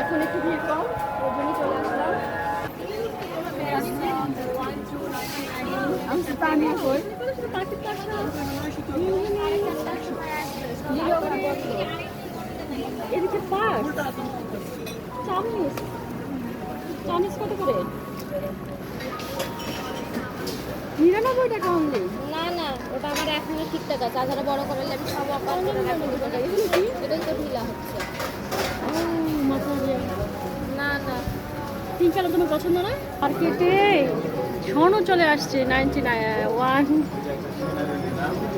এখন একটু ভিড় কম ওই জন্য চলে আসলাম। আমি স্থানীয় কই? এদিকে পার্ক। চামিস চামিস কত করে? নিরানব্বই টাকা অনলি না না ওটা আমার এখনও ঠিকঠাক আছে তাছাড়া বড় করে আমি সব অপার করে রাখব। তো ঢিলা হচ্ছে। তিন কালার তোমার পছন্দ না? মার্কেটে ছনও চলে আসছে ninety nine one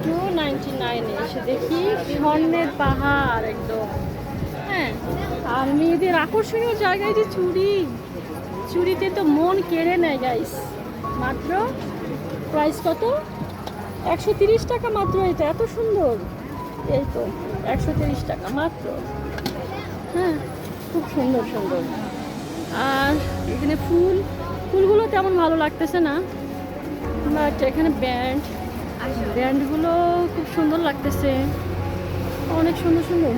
two ninety নাইনে এসে দেখি স্বর্ণের পাহাড় একদম। হ্যাঁ আর মেয়েদের আকর্ষণীয় জায়গায় যে চুড়ি। চুড়িতে তো মন কেড়ে নেয় গাইস মাত্র প্রাইস কত? একশো তিরিশ টাকা মাত্র এটা, এত সুন্দর। এই তো, একশো তিরিশ টাকা মাত্র। হ্যাঁ খুব সুন্দর সুন্দর। আর এখানে ফুল, ফুলগুলো তেমন ভালো লাগতেছে না। বাট এখানে ব্যান্ড, ব্যান্ডগুলো খুব সুন্দর লাগতেছে। অনেক সুন্দর সুন্দর।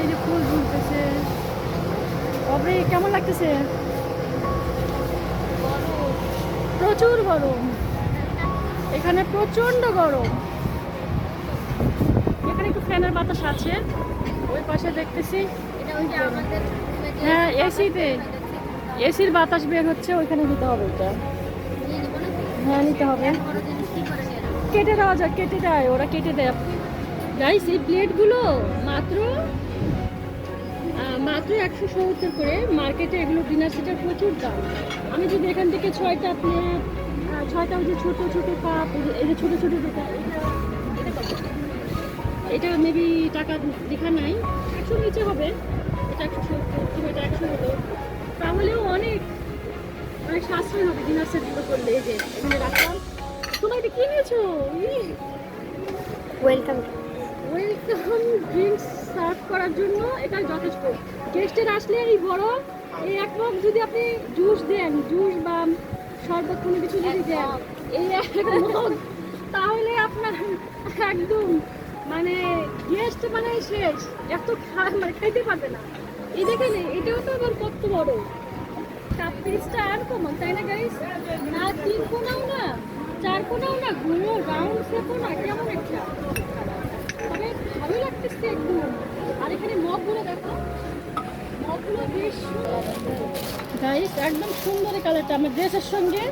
এই যে ফুল ঝুলতেছে তবে কেমন লাগতেছে? প্রচুর গরম। এখানে প্রচণ্ড গরম। এখানে একটু ফ্যানের বাতাস আছে। ওই পাশে দেখতেছি। এটা আমাদের এসিতে, এসির বাতাস বের হচ্ছে, ওইখানে নিতে হবে না হ্যাঁ নিতে হবে? কেটে দেওয়া যায় কেটে দেয় ওরা কেটে দেয়। গাইস এই প্লেটগুলো মাত্র মাত্র একশো সত্তর করে। মার্কেটে এগুলো ডিনার সেটার প্রচুর দাম। আমি যদি এখান থেকে ছয়টা প্লেট ছয়টা ওই যে ছোটো ছোটো কাপ, এই যে ছোটো ছোটো এটা মেবি টাকা দেখা নাই। একশো নিচে হবে। এটা একশো সত্তর কিংবা একশো হলো তাহলেও অনেক অনেক সাশ্রয় হবে করলে এই যে এখানে রাখলাম তোমরা এটা কিনেছো ওয়েলকাম ওয়েলকাম ড্রিঙ্কস সার্ভ করার জন্য এটা যথেষ্ট। গেস্টের আসলে এই বড় এই এক মগ যদি আপনি জুস দেন জুস বা শরবত কোনো কিছু যদি দেন এই এক মগ তাহলে আপনার একদম মানে গেস্ট মানে শেষ। এত খা মানে খাইতে পারবে না। এই দেখেন এটাও তো আবার কত বড়। কাপ পিসটা আর কমন তাই না গাইস না তিন কোনাও না চার কোনাও না ঘুরো রাউন্ড শেপও না কেমন একটা। তবে ভালো লাগতেছে একদম আর এখানে মগগুলো দেখো। মগগুলো বেশ গাইস একদম সুন্দর কালারটা আমার ড্রেসের সঙ্গে।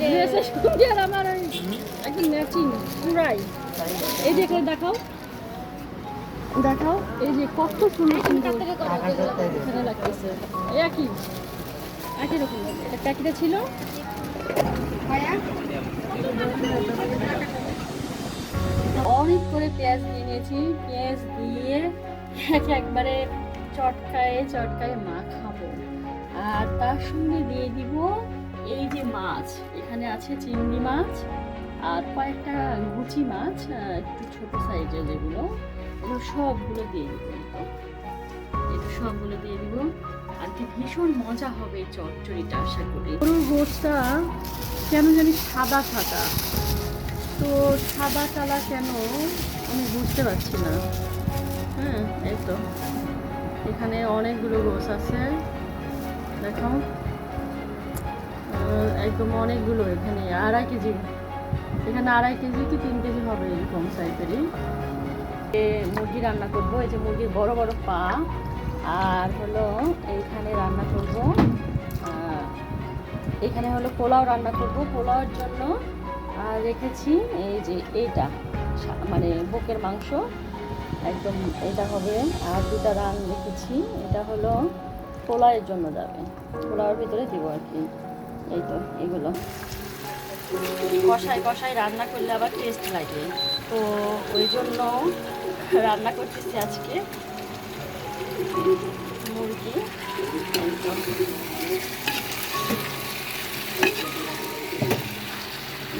ড্রেসের সঙ্গে আর আমার একদম ম্যাচিং পুরাই। এই যে দেখাও। দেখাও। এই যে কত সুন্দর সুন্দর। এখানে লাগতেছে? একই। একই রকম। একটা প্যাকেটে ছিল। অনেক করে পেঁয়াজ নিয়ে নিয়েছি। পেঁয়াজ দিয়ে এক একবারে চটকায়ে চটকায়ে মাখাবো আর তার সঙ্গে দিয়ে দিব এই যে মাছ। এখানে আছে চিংড়ি মাছ আর কয়েকটা গুচি মাছ একটু ছোট সাইজের যেগুলো। এগুলো সবগুলো দিয়ে দিব এটা সবগুলো দিয়ে দিব। আর ভীষণ মজা হবে এই চচ্চড়িটা, আশা করি। গরুর গোষ্ঠটা কেন জানি সাদা সাদা। তো সাদা কালা কেন আমি বুঝতে পারছি না। হ্যাঁ এই তো। এখানে অনেকগুলো গোস আছে। দেখো। একদম অনেকগুলো এখানে। আড়াই কেজি। এখানে আড়াই কেজি কি তিন কেজি হবে এরকম সাইজেরই মুরগি রান্না করব। এই যে মুরগির বড় বড় পা। আর হলো এইখানে রান্না করব। এখানে হলো পোলাও রান্না করব। পোলাওর জন্য রেখেছি এই যে এইটা মানে বুকের মাংস। একদম এটা হবে। আর দুটা রান রেখেছি। এটা হলো পোলাওয়ের জন্য যাবে। পোলাওয়ের ভিতরে দেবো আর কি। এই তো, এগুলো। কষাই কষাই রান্না করলে আবার টেস্ট লাগে। তো ওই জন্য রান্না করতেছি আজকে। মুরগি।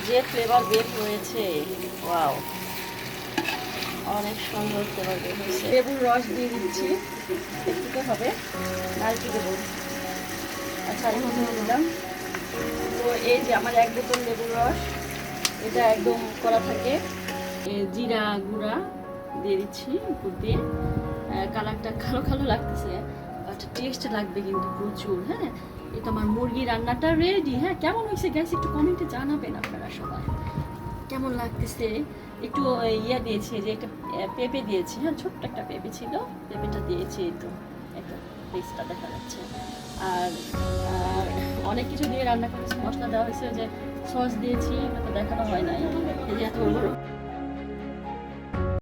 যে ফ্লেভার বের হয়েছে ওয়াও। অনেক সুন্দর ফ্লেভার বের হয়েছে। লেবুর রস দিয়ে দিচ্ছি। একটুতে হবে আর কি দেবো। আচ্ছা আমি দিলাম। তো এই যে আমার এক বোতল লেবুর রস এটা একদম করা থাকে। জিরা গুঁড়া দিয়ে দিচ্ছি দুধ দিয়ে। কালারটা কালো কালো লাগতেছে বাট টেস্ট লাগবে কিন্তু প্রচুর হ্যাঁ? এই তো আমার মুরগি রান্নাটা রেডি হ্যাঁ? কেমন হয়েছে গ্যাস একটু কমেন্টে জানাবেন আপনারা সবাই। কেমন লাগতেছে? একটু ইয়ে দিয়েছি যে একটা পেঁপে দিয়েছি হ্যাঁ? ছোট্ট একটা পেঁপে ছিল, পেঁপেটা দিয়েছি, এই তো একটা পেস্টটা দেখা যাচ্ছে। আর অনেক কিছু দিয়ে রান্না করেছি। মশলা দেওয়া হয়েছে যে সস দিয়েছি তো দেখানো হয় নাই। এই যে এত বড়